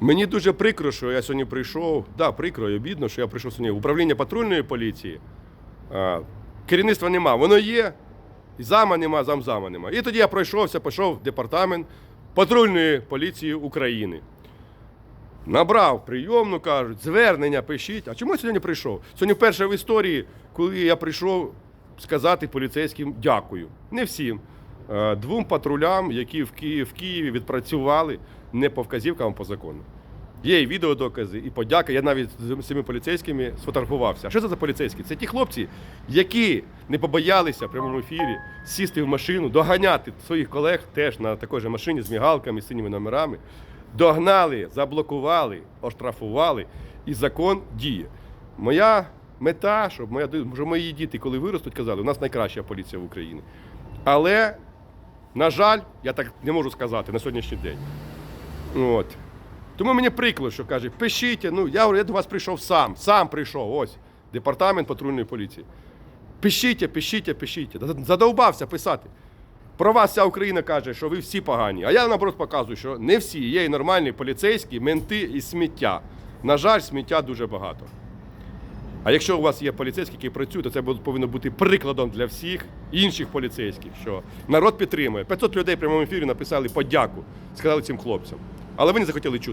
Мені дуже прикро, що я сьогодні прийшов. Да, прикро і обідно, що я прийшов сьогодні в управління патрульної поліції. А, керівництва нема, воно є, і зама нема, замзама нема. І тоді я пройшовся, пішов в департамент патрульної поліції України. Набрав прийомну, кажуть, звернення пишіть. А чому я сьогодні прийшов? Сьогодні вперше в історії, коли я прийшов сказати поліцейським дякую. Не всім. Е, Двом патрулям, які в Києві, в Києві відпрацювали не по вказівкам, а по закону. Є і відеодокази, і подяка. Я навіть з цими поліцейськими сфотографувався. Що це за поліцейські? Це ті хлопці, які не побоялися в прямому ефірі сісти в машину, доганяти своїх колег теж на такій же машині з мігалками, з синіми номерами. Догнали, заблокували, оштрафували, і закон діє. Моя мета, щоб, моя, щоб мої діти, коли виростуть, казали, у нас найкраща поліція в Україні. Але, на жаль, я так не можу сказати на сьогоднішній день. От. Тому мені прикро, що каже, пишіть, ну я, я до вас прийшов сам, сам прийшов, ось, департамент патрульної поліції. Пишіть, пишіть, пишіть. Задовбався писати. Про вас вся Україна каже, що ви всі погані. А я наоборот показую, що не всі. Є і нормальні поліцейські, менти і сміття. На жаль, сміття дуже багато. А якщо у вас є поліцейські, які працюють, то це повинно бути прикладом для всіх інших поліцейських, що народ підтримує. 500 людей в прямому ефірі написали подяку, сказали цим хлопцям. Але ви не захотіли чути.